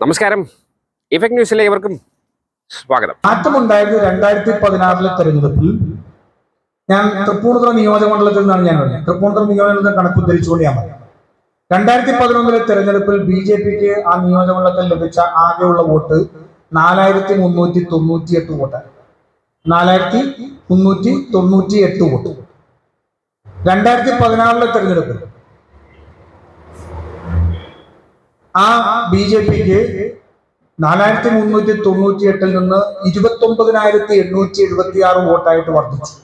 നമസ്കാരം. ഇഫക്ട് ന്യൂസിലെ ഇവർക്കും സ്വാഗതം. മാറ്റമുണ്ടായത് രണ്ടായിരത്തി പതിനാറിലെ തെരഞ്ഞെടുപ്പിൽ ഞാൻ തൃപ്പൂണിത്തുറ നിയോജകമണ്ഡലത്തിൽ നിന്നാണ് ഞാൻ പറഞ്ഞത് തൃപ്പൂണിത്തുറ കണക്ക് ഉദ്ധരിച്ചുകൊണ്ട് ഞാൻ പറയാം രണ്ടായിരത്തി പതിനൊന്നിലെ തെരഞ്ഞെടുപ്പിൽ ബി ജെ പിക്ക് ആ നിയോജകമണ്ഡലത്തിൽ ലഭിച്ച ആകെയുള്ള വോട്ട് നാലായിരത്തി മുന്നൂറ്റി തൊണ്ണൂറ്റി എട്ട് വോട്ടാണ് നാലായിരത്തി മുന്നൂറ്റി തൊണ്ണൂറ്റി എട്ട് വോട്ട്. രണ്ടായിരത്തി പതിനാറിലെ തെരഞ്ഞെടുപ്പിൽ ആ ബി ജെ പിക്ക് നാലായിരത്തി മുന്നൂറ്റി തൊണ്ണൂറ്റി എട്ടിൽ നിന്ന് ഇരുപത്തി ഒമ്പതിനായിരത്തി എണ്ണൂറ്റി എഴുപത്തി ആറ് വോട്ടായിട്ട് വർദ്ധിച്ചു.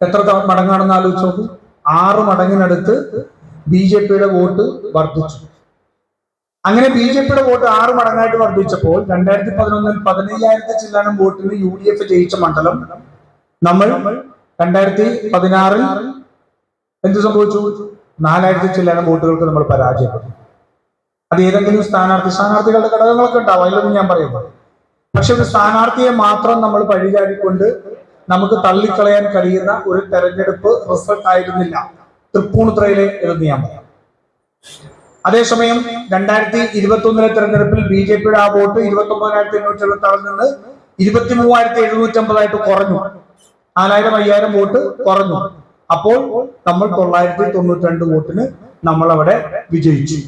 എത്ര മടങ്ങാണെന്ന് ആലോചിച്ച് നോക്കൂ. ആറ് മടങ്ങിനടുത്ത് ബി ജെ പിയുടെ വോട്ട് വർദ്ധിച്ചു. അങ്ങനെ ബി ജെ പിയുടെ വോട്ട് ആറ് മടങ്ങായിട്ട് വർദ്ധിച്ചപ്പോൾ രണ്ടായിരത്തി പതിനൊന്നിൽ പതിനയ്യായിരത്തി ചില്ലാനം വോട്ടിന് യു ഡി എഫ് ജയിച്ച മണ്ഡലം നമ്മൾ രണ്ടായിരത്തി പതിനാറിൽ എന്ത് സംഭവിച്ചു? നാലായിരത്തി ചില്ലാനം വോട്ടുകൾക്ക് നമ്മൾ പരാജയപ്പെട്ടു. അത് ഏതെങ്കിലും സ്ഥാനാർത്ഥി സ്ഥാനാർത്ഥികളുടെ ഘടകങ്ങളൊക്കെ ഉണ്ടാവും. അതിലൊന്നും ഞാൻ പറയുന്നത് പക്ഷെ ഒരു സ്ഥാനാർത്ഥിയെ മാത്രം നമ്മൾ പഴിചാടിക്കൊണ്ട് നമുക്ക് തള്ളിക്കളയാൻ കഴിയുന്ന ഒരു തെരഞ്ഞെടുപ്പ് റിസൾട്ട് ആയിരുന്നില്ല. തൃപ്പൂണിത്തുറയിലെ എന്ന് ഞാൻ പറയാം. അതേസമയം രണ്ടായിരത്തി ഇരുപത്തി ഒന്നിലെ തെരഞ്ഞെടുപ്പിൽ ബി ജെ പിയുടെ ആ വോട്ട് ഇരുപത്തി ഒമ്പതിനായിരത്തി എണ്ണൂറ്റി എഴുപത്തി ആറിൽ നിന്ന് ഇരുപത്തി മൂവായിരത്തി എഴുന്നൂറ്റി അമ്പതായിട്ട് കുറഞ്ഞു. നാലായിരം അയ്യായിരം വോട്ട് കുറഞ്ഞു. അപ്പോൾ നമ്മൾ തൊള്ളായിരത്തി തൊണ്ണൂറ്റി രണ്ട് വോട്ടിന് നമ്മൾ അവിടെ വിജയിച്ചു.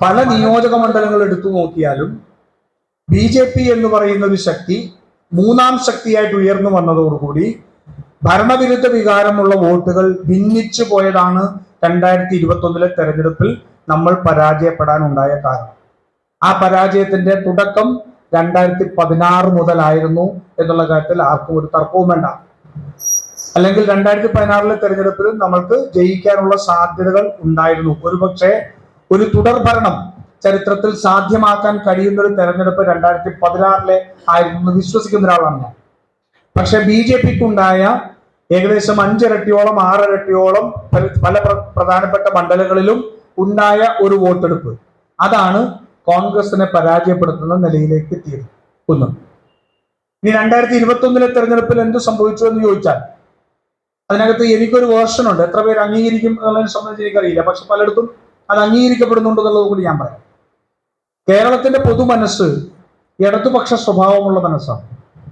പല നിയോജക മണ്ഡലങ്ങൾ എടുത്തു നോക്കിയാലും ബി ജെ പി എന്ന് പറയുന്ന ഒരു ശക്തി മൂന്നാം ശക്തിയായിട്ട് ഉയർന്നു വന്നതോടുകൂടി ഭരണവിരുദ്ധ വികാരമുള്ള വോട്ടുകൾ ഭിന്നിച്ചു പോയതാണ് രണ്ടായിരത്തി ഇരുപത്തി ഒന്നിലെ തെരഞ്ഞെടുപ്പിൽ നമ്മൾ പരാജയപ്പെടാനുണ്ടായ കാരണം. ആ പരാജയത്തിന്റെ തുടക്കം രണ്ടായിരത്തി പതിനാറ് മുതലായിരുന്നു എന്നുള്ള കാര്യത്തിൽ ആർക്കും ഒരു തർക്കവും വേണ്ട. അല്ലെങ്കിൽ രണ്ടായിരത്തി പതിനാറിലെ തെരഞ്ഞെടുപ്പിൽ നമ്മൾക്ക് ജയിക്കാനുള്ള സാധ്യതകൾ ഉണ്ടായിരുന്നു. ഒരുപക്ഷെ ഒരു തുടർ ഭരണം ചരിത്രത്തിൽ സാധ്യമാക്കാൻ കഴിയുന്ന ഒരു തെരഞ്ഞെടുപ്പ് രണ്ടായിരത്തി പതിനാറിലെ ആയിരുന്നു വിശ്വസിക്കുന്ന ഒരാളാണ് ഞാൻ. പക്ഷെ ബി ജെ പിക്ക് ഉണ്ടായ ഏകദേശം അഞ്ചിരട്ടിയോളം ആറിരട്ടിയോളം പല- പല പ്ര- പ്രധാനപ്പെട്ട മണ്ഡലങ്ങളിലും ഉണ്ടായ ഒരു വോട്ടെടുപ്പ്. അതാണ് കോൺഗ്രസിനെ പരാജയപ്പെടുത്തുന്ന നിലയിലേക്ക് എത്തിയത് ഒന്ന് ഇനി രണ്ടായിരത്തി ഇരുപത്തി ഒന്നിലെ തെരഞ്ഞെടുപ്പിൽ എന്ത് സംഭവിച്ചു എന്ന് ചോദിച്ചാൽ അതിനകത്ത് എനിക്കൊരു വേർഷൻ ഉണ്ട്. എത്ര പേര് അംഗീകരിക്കും എന്നുള്ളതിനെ സംബന്ധിച്ച് എനിക്കറിയില്ല. പക്ഷെ പലയിടത്തും അത് അംഗീകരിക്കപ്പെടുന്നുണ്ട് എന്നുള്ളത് കൂടി ഞാൻ പറയാം. കേരളത്തിന്റെ പൊതുമനസ്സ് ഇടതുപക്ഷ സ്വഭാവമുള്ള മനസ്സാണ്.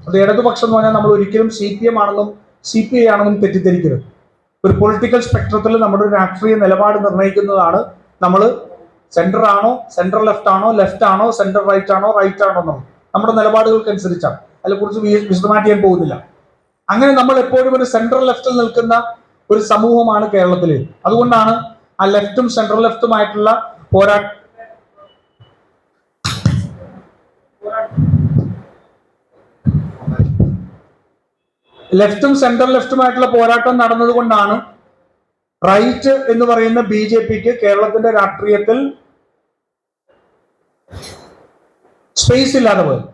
അത് ഇടതുപക്ഷം എന്ന് പറഞ്ഞാൽ നമ്മൾ ഒരിക്കലും സി പി എം ആണെന്നും സി പി ഐ ആണെന്നും തെറ്റിദ്ധരിക്കരുത്. ഒരു പൊളിറ്റിക്കൽ സ്പെക്ട്രത്തിൽ നമ്മുടെ രാഷ്ട്രീയ നിലപാട് നിർണയിക്കുന്നതാണ് നമ്മൾ സെന്റർ ആണോ സെന്റർ ലെഫ്റ്റ് ആണോ ലെഫ്റ്റ് ആണോ സെന്റർ റൈറ്റ് ആണോ റൈറ്റ് ആണോ എന്നുള്ളത്. നമ്മുടെ നിലപാടുകൾക്ക് അനുസരിച്ചാണ് അതിനെക്കുറിച്ച് വിശദമായിട്ട് ഞാൻ പോകുന്നില്ല. അങ്ങനെ നമ്മൾ എപ്പോഴും ഒരു സെൻട്രൽ ലെഫ്റ്റിൽ നിൽക്കുന്ന ഒരു സമൂഹമാണ് കേരളത്തിൽ അതുകൊണ്ടാണ് ആ ലെഫ്റ്റും സെൻട്രൽ ലെഫ്റ്റും ആയിട്ടുള്ള പോരാ ലെഫ്റ്റും സെൻട്രൽ ലെഫ്റ്റുമായിട്ടുള്ള പോരാട്ടം നടന്നതുകൊണ്ടാണ് റൈറ്റ് എന്ന് പറയുന്ന ബി ജെ പിക്ക് കേരളത്തിന്റെ രാഷ്ട്രീയത്തിൽ സ്പേസ് ഇല്ലാതെ പോയത്.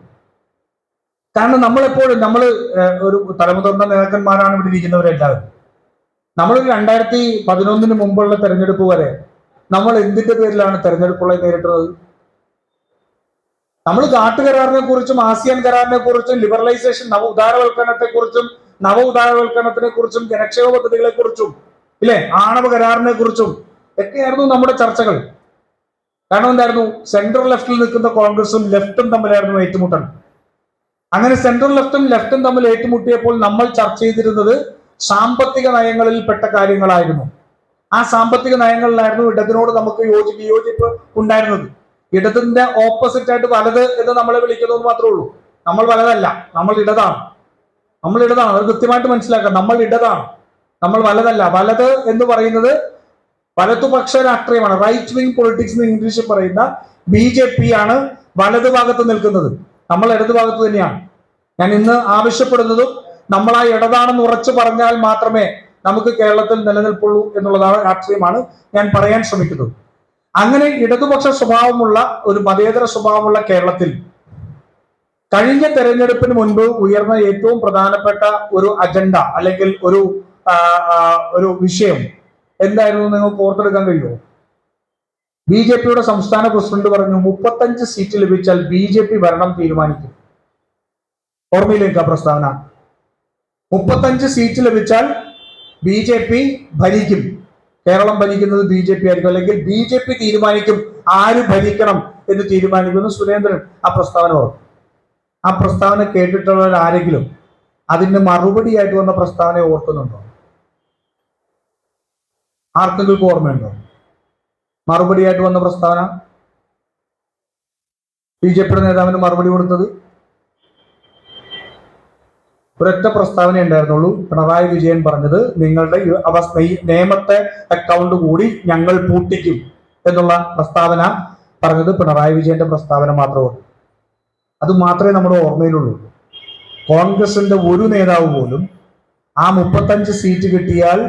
കാരണം നമ്മളെപ്പോഴും നമ്മൾ ഒരു തലമുതിർന്ന നേതാക്കന്മാരാണ് ഇവിടെ ഇരിക്കുന്നവരെല്ലാവരും. നമ്മളൊരു രണ്ടായിരത്തി പതിനൊന്നിന് മുമ്പുള്ള തെരഞ്ഞെടുപ്പ് വരെ നമ്മൾ എന്തിന്റെ പേരിലാണ് തെരഞ്ഞെടുപ്പുകളെ നേരിട്ടത് നമ്മൾ കാട്ടുകരാറിനെ കുറിച്ചും ആസിയാൻ കരാറിനെ കുറിച്ചും ലിബറലൈസേഷൻ നവ ഉദാരവൽക്കരണത്തെ കുറിച്ചും നവ ഉദാരവൽക്കരണത്തിനെ കുറിച്ചും ജനക്ഷേമ പദ്ധതികളെ കുറിച്ചും ഇല്ലേ? ആണവ കരാറിനെ കുറിച്ചും ഒക്കെയായിരുന്നു നമ്മുടെ ചർച്ചകൾ. കാരണം എന്തായിരുന്നു? സെൻട്രൽ ലെഫ്റ്റിൽ നിൽക്കുന്ന കോൺഗ്രസും ലെഫ്റ്റും തമ്മിലായിരുന്നു ഏറ്റുമുട്ടൽ. അങ്ങനെ സെൻട്രൽ ലെഫ്റ്റും ലെഫ്റ്റും തമ്മിൽ ഏറ്റുമുട്ടിയപ്പോൾ നമ്മൾ ചർച്ച ചെയ്തിരുന്നത് സാമ്പത്തിക നയങ്ങളിൽ പെട്ട കാര്യങ്ങളായിരുന്നു. ആ സാമ്പത്തിക നയങ്ങളിലായിരുന്നു ഇടതിനോട് നമുക്ക് യോജി വിയോജിപ്പ് ഉണ്ടായിരുന്നത്. ഇടതിന്റെ ഓപ്പോസിറ്റ് ആയിട്ട് വലത് എന്ന് നമ്മളെ വിളിക്കുന്നത് മാത്രമേ ഉള്ളൂ. നമ്മൾ വലതല്ല നമ്മൾ ഇടതാണ്. നമ്മൾ ഇടതാണ് അത് കൃത്യമായിട്ട് മനസ്സിലാക്കാം. നമ്മൾ ഇടതാണ് നമ്മൾ വലതല്ല. വലത് എന്ന് പറയുന്നത് വലതുപക്ഷ രാഷ്ട്രീയമാണ്. റൈറ്റ് വിങ് പൊളിറ്റിക്സ് എന്ന് ഇംഗ്ലീഷിൽ പറയുന്ന ബി ജെ പി ആണ് വലതുഭാഗത്ത് നിൽക്കുന്നത്. നമ്മൾ ഇടതുഭാഗത്ത് തന്നെയാണ്. ഞാൻ ഇന്ന് ആവശ്യപ്പെടുന്നതും നമ്മൾ ആ ഇടതാണെന്ന് ഉറച്ചു പറഞ്ഞാൽ മാത്രമേ നമുക്ക് കേരളത്തിൽ നിലനിൽപ്പുള്ളൂ എന്നുള്ളതാണ് രാഷ്ട്രീയമാണ് ഞാൻ പറയാൻ ശ്രമിക്കുന്നത്. അങ്ങനെ ഇടതുപക്ഷ സ്വഭാവമുള്ള ഒരു മതേതര സ്വഭാവമുള്ള കേരളത്തിൽ കഴിഞ്ഞ തെരഞ്ഞെടുപ്പിന് മുൻപ് ഉയർന്ന ഏറ്റവും പ്രധാനപ്പെട്ട ഒരു അജണ്ട അല്ലെങ്കിൽ ഒരു ഒരു വിഷയം എന്തായിരുന്നു നിങ്ങൾക്ക് ഓർത്തെടുക്കാൻ കഴിയുമോ? ബി ജെ പിയുടെ സംസ്ഥാന പ്രസിഡന്റ് പറഞ്ഞു മുപ്പത്തഞ്ച് സീറ്റ് ലഭിച്ചാൽ ബി ജെ പി ഭരണം തീരുമാനിക്കും. ഓർമ്മയിലേക്ക് ആ പ്രസ്താവന? മുപ്പത്തഞ്ച് സീറ്റ് ലഭിച്ചാൽ ബി ജെ പി ഭരിക്കും. കേരളം ഭരിക്കുന്നത് ബി ജെ പി ആയിരിക്കും. അല്ലെങ്കിൽ ബി ജെ പി തീരുമാനിക്കും ആര് ഭരിക്കണം എന്ന് തീരുമാനിക്കുന്നു സുരേന്ദ്രൻ. ആ പ്രസ്താവന ഓർത്തു ആ പ്രസ്താവന കേട്ടിട്ടുള്ളവർ ആരെങ്കിലും അതിന് മറുപടിയായിട്ട് വന്ന പ്രസ്താവന ഓർക്കുന്നുണ്ടോ? ആർക്കെങ്കിലും ഓർമ്മയുണ്ടോ? മറുപടിയായിട്ട് വന്ന പ്രസ്താവന? ബി ജെ പിയുടെ നേതാവിന് മറുപടി കൊടുത്തത്? ഒരൊറ്റ പ്രസ്താവന ഉണ്ടായിരുന്നുള്ളൂ. പിണറായി വിജയൻ പറഞ്ഞത് നിങ്ങളുടെ അവസ്ഥ നിയമത്തെ അക്കൗണ്ട് കൂടി ഞങ്ങൾ പൂട്ടിക്കും എന്നുള്ള പ്രസ്താവന പറഞ്ഞത് പിണറായി വിജയന്റെ പ്രസ്താവന മാത്രമാണ് അത് മാത്രമേ നമ്മുടെ ഓർമ്മയിലുള്ളൂ. കോൺഗ്രസിന്റെ ഒരു നേതാവ് പോലും ആ മുപ്പത്തഞ്ച് സീറ്റ് കിട്ടിയാൽ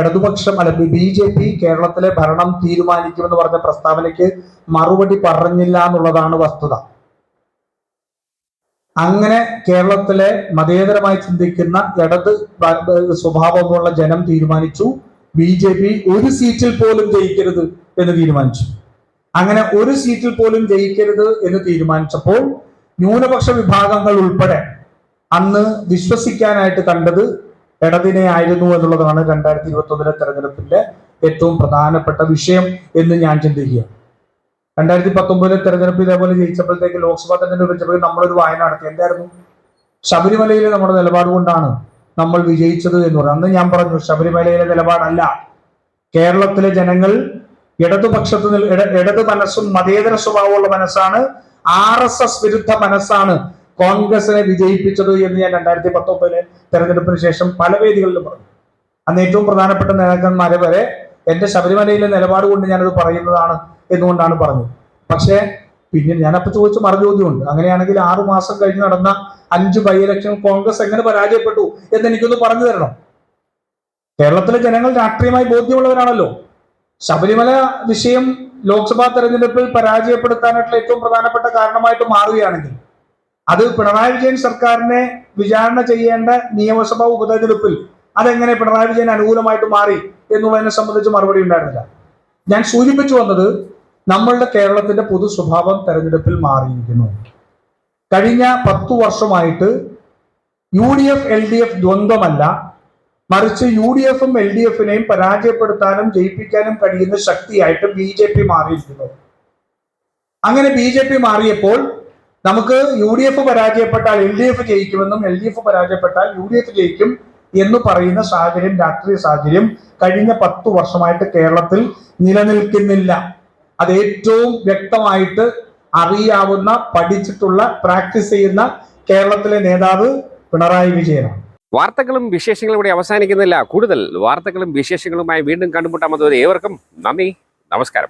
ഇടതുപക്ഷം അല്ല ബി ജെ പി കേരളത്തിലെ ഭരണം തീരുമാനിക്കുമെന്ന് പറഞ്ഞ പ്രസ്താവനയ്ക്ക് മറുപടി പറഞ്ഞില്ല എന്നുള്ളതാണ് വസ്തുത. അങ്ങനെ കേരളത്തിലെ മതേതരമായി ചിന്തിക്കുന്ന ഇടത് സ്വഭാവമുള്ള ജനം തീരുമാനിച്ചു. ബി ജെ പി ഒരു സീറ്റിൽ പോലും ജയിക്കരുത് എന്ന് തീരുമാനിച്ചു. അങ്ങനെ ഒരു സീറ്റിൽ പോലും ജയിക്കരുത് എന്ന് തീരുമാനിച്ചപ്പോൾ ന്യൂനപക്ഷ വിഭാഗങ്ങൾ ഉൾപ്പെടെ അന്ന് വിശ്വസിക്കാനായിട്ട് കണ്ടത് ഇടതിനെ ആയിരുന്നു എന്നുള്ളതാണ് രണ്ടായിരത്തി ഇരുപത്തി ഒന്നിലെ തെരഞ്ഞെടുപ്പിന്റെ ഏറ്റവും പ്രധാനപ്പെട്ട വിഷയം എന്ന് ഞാൻ ചിന്തിക്കുക. രണ്ടായിരത്തി പത്തൊമ്പതിലെ തെരഞ്ഞെടുപ്പ് ഇതേപോലെ ജയിച്ചപ്പോഴത്തേക്ക് ലോക്സഭാ തെരഞ്ഞെടുപ്പ് വെച്ചപ്പോൾ നമ്മളൊരു വായന നടത്തി. എന്തായിരുന്നു? ശബരിമലയിലെ നമ്മുടെ നിലപാട് കൊണ്ടാണ് നമ്മൾ വിജയിച്ചത് എന്ന് പറഞ്ഞു. അന്ന് ഞാൻ പറഞ്ഞു ശബരിമലയിലെ നിലപാടല്ല. കേരളത്തിലെ ജനങ്ങൾ ഇടതുപക്ഷത്ത് ഇടത് മനസ്സും മതേതര സ്വഭാവമുള്ള മനസ്സാണ്. ആർ എസ് എസ് വിരുദ്ധ മനസ്സാണ് കോൺഗ്രസിനെ വിജയിപ്പിച്ചത് എന്ന് ഞാൻ രണ്ടായിരത്തി പത്തൊമ്പതിലെ തെരഞ്ഞെടുപ്പിന് ശേഷം പല വേദികളിലും പറഞ്ഞു. അന്ന് ഏറ്റവും പ്രധാനപ്പെട്ട നേതാക്കന്മാരെ വരെ എന്റെ ശബരിമലയിലെ നിലപാട് കൊണ്ട് ഞാനത് പറയുന്നതാണ്. എന്നുകൊണ്ടാണ് പറഞ്ഞത്. പക്ഷേ പിന്നെ ഞാനപ്പോൾ ചോദിച്ച മറുചോദ്യമുണ്ട് അങ്ങനെയാണെങ്കിൽ ആറു മാസം കഴിഞ്ഞ് നടന്ന അഞ്ച് ബൈ ഇലക്ഷൻ കോൺഗ്രസ് എങ്ങനെ പരാജയപ്പെട്ടു എന്ന് എനിക്കൊന്ന് പറഞ്ഞു തരണം. കേരളത്തിലെ ജനങ്ങൾ രാഷ്ട്രീയമായി ബോധ്യമുള്ളവരാണല്ലോ. ശബരിമല വിഷയം ലോക്സഭാ തെരഞ്ഞെടുപ്പിൽ പരാജയപ്പെടുത്താനായിട്ടുള്ള ഏറ്റവും പ്രധാനപ്പെട്ട കാരണമായിട്ട് മാറുകയാണെങ്കിൽ അത് പിണറായി വിജയൻ സർക്കാരിനെ വിചാരണ ചെയ്യേണ്ട നിയമസഭാ ഉപതെരഞ്ഞെടുപ്പിൽ അതെങ്ങനെ പിണറായി വിജയൻ അനുകൂലമായിട്ട് മാറി എന്നുള്ളതിനെ സംബന്ധിച്ച് മറുപടി ഉണ്ടായിരുന്നില്ല. ഞാൻ സൂചിപ്പിച്ചു വന്നത് നമ്മളുടെ കേരളത്തിന്റെ പൊതു സ്വഭാവം തെരഞ്ഞെടുപ്പിൽ മാറിയിരിക്കുന്നു. കഴിഞ്ഞ പത്തു വർഷമായിട്ട് U D F L D F ദ്വന്ദ്വമല്ല. മറിച്ച് യു ഡി എഫും എൽ ഡി എഫിനെയും പരാജയപ്പെടുത്താനും ജയിപ്പിക്കാനും കഴിയുന്ന ശക്തിയായിട്ട് ബി ജെ പി മാറിയിരിക്കുന്നു. അങ്ങനെ ബി ജെ പി മാറിയപ്പോൾ നമുക്ക് യു ഡി എഫ് പരാജയപ്പെട്ടാൽ എൽ ഡി എഫ് ജയിക്കുമെന്നും എൽ ഡി എഫ് പരാജയപ്പെട്ടാൽ യു ഡി എഫ് ജയിക്കും എന്ന് പറയുന്ന സാഹചര്യം രാഷ്ട്രീയ സാഹചര്യം കഴിഞ്ഞ പത്തു വർഷമായിട്ട് കേരളത്തിൽ നിലനിൽക്കുന്നില്ല. അത് ഏറ്റവും വ്യക്തമായിട്ട് അറിയാവുന്ന പഠിച്ചിട്ടുള്ള പ്രാക്ടീസ് ചെയ്യുന്ന കേരളത്തിലെ നേതാവ് പിണറായി വിജയനാണ്. വാർത്തകളും വിശേഷങ്ങളും ഇവിടെ അവസാനിക്കുന്നില്ല. കൂടുതൽ വാർത്തകളും വിശേഷങ്ങളുമായി വീണ്ടും കണ്ടുമുട്ടാമത് ഏവർക്കും നന്ദി. നമസ്കാരം.